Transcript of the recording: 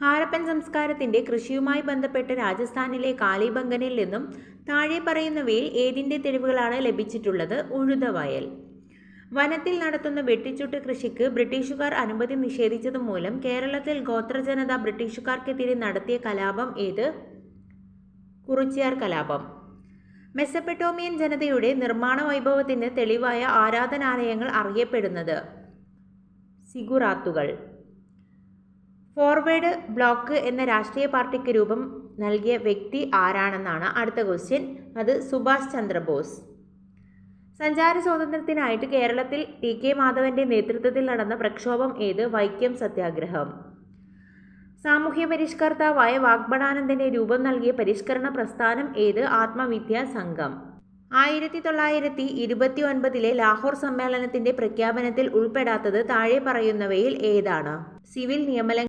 ഹാരപ്പൻ സംസ്കാരത്തിന്റെ കൃഷിയുമായി ബന്ധപ്പെട്ട് രാജസ്ഥാനിലെ കാലിബംഗനിൽ നിന്നും താഴെ പറയുന്നവയിൽ ഏതിന്റെ തെളിവുകളാണ് ലഭിച്ചിട്ടുള്ളത്? ഉഴുതവയൽ. വനത്തിൽ നടത്തുന്ന വെട്ടിച്ചുട്ട് കൃഷിക്ക് ബ്രിട്ടീഷുകാർ അനുമതി നിഷേധിച്ചതുമൂലം കേരളത്തിൽ ഗോത്രജനത ബ്രിട്ടീഷുകാർക്കെതിരെ നടത്തിയ കലാപം ഏത്? കുറിച്യാർ കലാപം. മെസ്സപ്പെട്ടോമിയൻ ജനതയുടെ നിർമ്മാണ വൈഭവത്തിന് തെളിവായ ആരാധനാലയങ്ങൾ അറിയപ്പെടുന്നത്. സിഗുറാത്തുകൾ. ഫോർവേഡ് ബ്ലോക്ക് എന്ന രാഷ്ട്രീയ പാർട്ടിക്ക് രൂപം നൽകിയ വ്യക്തി ആരാണെന്നാണ് അടുത്ത ക്വസ്റ്റ്യൻ അത് സുഭാഷ് ചന്ദ്രബോസ്. സഞ്ചാര സ്വാതന്ത്ര്യത്തിനായിട്ട് കേരളത്തിൽ ടി കെ മാധവന്റെ നേതൃത്വത്തിൽ നടന്ന പ്രക്ഷോഭം ഏത്? വൈക്കം സത്യാഗ്രഹം. സാമൂഹ്യ പരിഷ്കർത്താവായ വാഗ്ബടാനന്ദന് രൂപം നൽകിയ പരിഷ്കരണ പ്രസ്ഥാനം ഏത്? ആത്മവിദ്യാ സംഘം. ആയിരത്തി തൊള്ളായിരത്തി ഇരുപത്തി ഒൻപതിലെ ലാഹോർ സമ്മേളനത്തിന്റെ പ്രഖ്യാപനത്തിൽ ഉൾപ്പെടാത്തത് താഴെ പറയുന്നവയിൽ ഏതാണ്? സിവിൽ നിയമല